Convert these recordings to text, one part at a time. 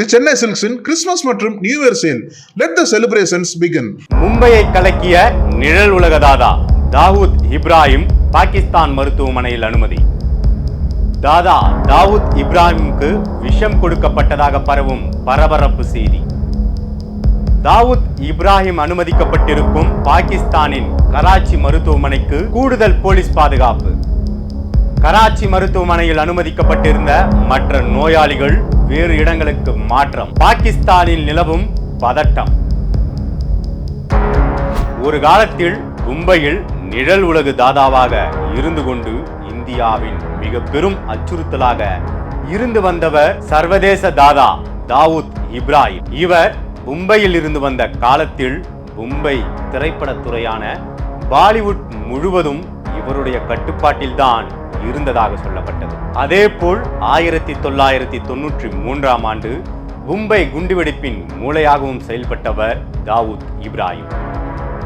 தி சென்னை சில்க்ஸின் கிறிஸ்துமஸ் மற்றும் new year sale. Let the celebrations begin மும்பையை கலக்கிய நிழல் உலக தாதா தாவூத் இப்ராஹிம் பாகிஸ்தான் மருத்துவமனையில் அனுமதி. தாதா தாவூத் இப்ராஹிமுக்கு விஷம் கொடுக்கப்பட்டதாக பரவும் பரபரப்பு செய்தி. தாவூத் இப்ராஹிம் அனுமதிக்கப்பட்டிருக்கும் பாகிஸ்தானின் கராச்சி மருத்துவமனைக்கு கூடுதல் போலீஸ் பாதுகாப்பு. கராச்சி மருத்துவமனையில் அனுமதிக்கப்பட்டிருந்த மற்ற நோயாளிகள் வேறு இடங்களுக்கு மாற்றம். பாகிஸ்தானில் நிலவும் பதட்டம். ஒரு காலத்தில் மும்பையில் நிழல் உலகு தாதாவாக இருந்து கொண்டு இந்தியாவின் மிக பெரும் அச்சுறுத்தலாக இருந்து வந்தவர் சர்வதேச தாதா தாவூத் இப்ராஹிம். இவர் மும்பையில் இருந்து வந்த காலத்தில் மும்பை திரைப்படத்துறையான பாலிவுட் முழுவதும் இவருடைய கட்டுப்பாட்டில்தான் இருந்ததாக சொல்லப்பட்டது. அதேபோல் ஆயிரத்தி தொள்ளாயிரத்தி தொன்னூற்றி மூன்றாம் ஆண்டு மும்பை குண்டுவெடிப்பின் மூளையாகவும் செயல்பட்டவர் தாவூத் இப்ராஹிம்.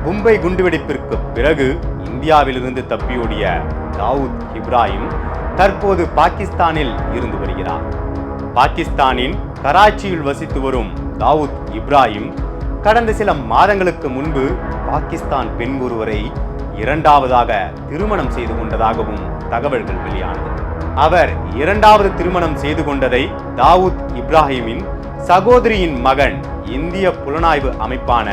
மும்பை குண்டுவெடிப்பிற்கு பிறகு இந்தியாவிலிருந்து தப்பியோடிய தாவூத் இப்ராஹிம் தற்போது பாகிஸ்தானில் இருந்து வருகிறார். பாகிஸ்தானின் கராச்சியில் வசித்து வரும் தாவூத் இப்ராஹிம் கடந்த சில மாதங்களுக்கு முன்பு பாகிஸ்தான் பெண் ஒருவரை இரண்டாவதாக திருமணம் செய்து கொண்டதாகவும் தகவல்கள் வெளியானது. அவர் இரண்டாவது திருமணம் செய்து கொண்டதை தாவூத் இப்ராஹிமின் சகோதரியின் மகன் இந்திய புலனாய்வு அமைப்பான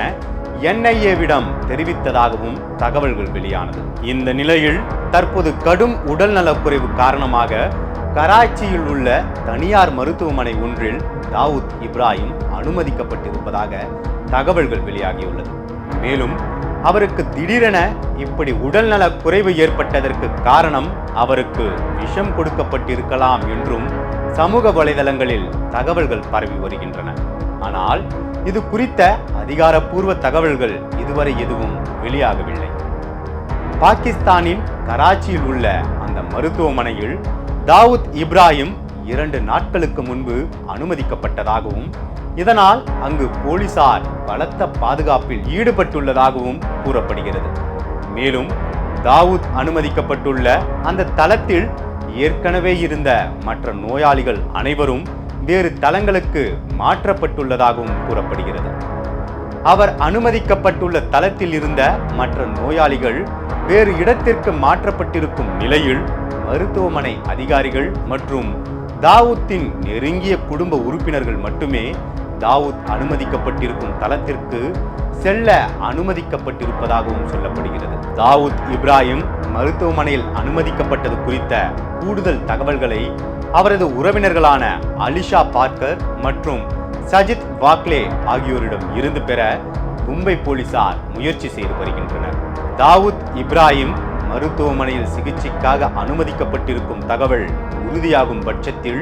என்ஐஏவிடம் தெரிவித்ததாகவும் தகவல்கள் வெளியானது. இந்த நிலையில் தற்போது கடும் உடல்நலக்குறைவு காரணமாக கராச்சியில் உள்ள தனியார் மருத்துவமனை ஒன்றில் தாவூத் இப்ராஹிம் அனுமதிக்கப்பட்டிருப்பதாக தகவல்கள் வெளியாகியுள்ளது. மேலும் அவருக்கு திடீரென இப்படி உடல்நல குறைவு ஏற்பட்டதற்கு காரணம் அவருக்கு விஷம் கொடுக்கப்பட்டிருக்கலாம் என்றும் சமூக வலைதளங்களில் தகவல்கள் பரவி வருகின்றன. ஆனால் இது குறித்த அதிகாரப்பூர்வ தகவல்கள் இதுவரை எதுவும் வெளியாகவில்லை. பாகிஸ்தானின் கராச்சியில் உள்ள அந்த மருத்துவமனையில் தாவூத் இப்ராஹிம் இரண்டு நாட்களுக்கு முன்பு அனுமதிக்கப்பட்டதாகவும் இதனால் அங்கு போலீசார் பலத்த பாதுகாப்பில் ஈடுபட்டுள்ளதாகவும் கூறப்படுகிறது. மேலும் தாவூத் அனுமதிக்கப்பட்டுள்ள அந்த தளத்தில் ஏற்கனவே இருந்த மற்ற நோயாளிகள் அனைவரும் வேறு தளங்களுக்கு மாற்றப்பட்டுள்ளதாகவும் கூறப்படுகிறது. அவர் அனுமதிக்கப்பட்டுள்ள தளத்தில் இருந்த மற்ற நோயாளிகள் வேறு இடத்திற்கு மாற்றப்பட்டிருக்கும் நிலையில் மருத்துவமனை அதிகாரிகள் மற்றும் தாவூத்தின் நெருங்கிய குடும்ப உறுப்பினர்கள் மட்டுமே தாவூத் அனுமதிக்கப்பட்டிருக்கும் தளத்திற்கு செல்ல அனுமதிக்கப்பட்டிருப்பதாகவும் சொல்லப்படுகிறது. தாவூத் இப்ராஹிம் மருத்துவமனையில் அனுமதிக்கப்பட்டது குறித்த கூடுதல் தகவல்களை அவரது உறவினர்களான அலிஷா பார்க்கர் மற்றும் சஜித் வாக்லே ஆகியோரிடம் இருந்து பெற மும்பை போலீசார் முயற்சி செய்து வருகின்றனர். தாவூத் இப்ராஹிம் மருத்துவமனையில் சிகிச்சைக்காக அனுமதிக்கப்பட்டிருக்கும் தகவல் உறுதியாகும் பட்சத்தில்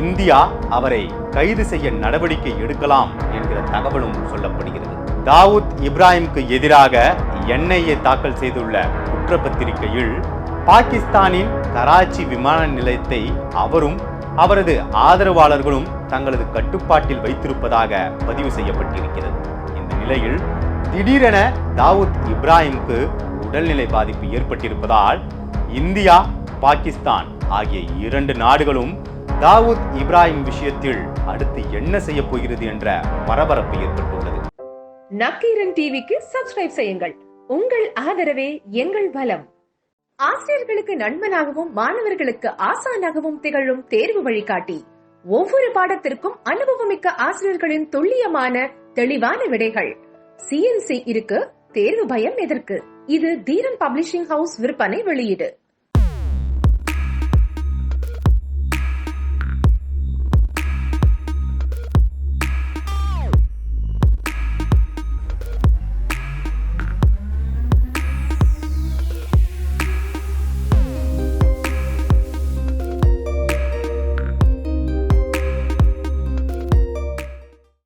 இந்தியா அவரை கைது செய்ய நடவடிக்கை எடுக்கலாம் என்கிற தகவலும் சொல்லப்படுகிறது. தாவூத் இப்ராஹிம்க்கு எதிராக என்ஐஏ தாக்கல் செய்துள்ள குற்றப்பத்திரிகையில் பாகிஸ்தானின் கராச்சி விமான நிலையத்தை அவரும் அவரது ஆதரவாளர்களும் தங்களது கட்டுப்பாட்டில் வைத்திருப்பதாக பதிவு செய்யப்பட்டிருக்கிறது. இந்த நிலையில் திடீரென தாவூத் இப்ராஹிம்க்கு உடல்நிலை பாதிப்பு ஏற்பட்டிருப்பதால் இந்தியா பாகிஸ்தான் ஆகிய இரண்டு நாடுகளும் தாவூத் இப்ராஹிம் விஷயத்தில் அடுத்து என்ன செய்ய போகிறது என்ற பரபரப்பு ஏற்பட்டுள்ளது. நக்கீரன் டிவிக்கு சப்ஸ்கிரைப் செய்யுங்கள். உங்கள் ஆதரவே எங்கள் பலம் ஆசிரியர்களுக்கு நண்பனாகவும் மாணவர்களுக்கு ஆசானாகவும் திகழும் தேர்வு வழிகாட்டி. ஒவ்வொரு பாடத்திற்கும் அனுபவமிக்க ஆசிரியர்களின் துல்லியமான தெளிவான விடைகள். சிஎன்சி இருக்கு தேர்வு பயம் எதற்கு? இது தீரன் பப்ளிஷிங் ஹவுஸ் விற்பனை வெளியீடு.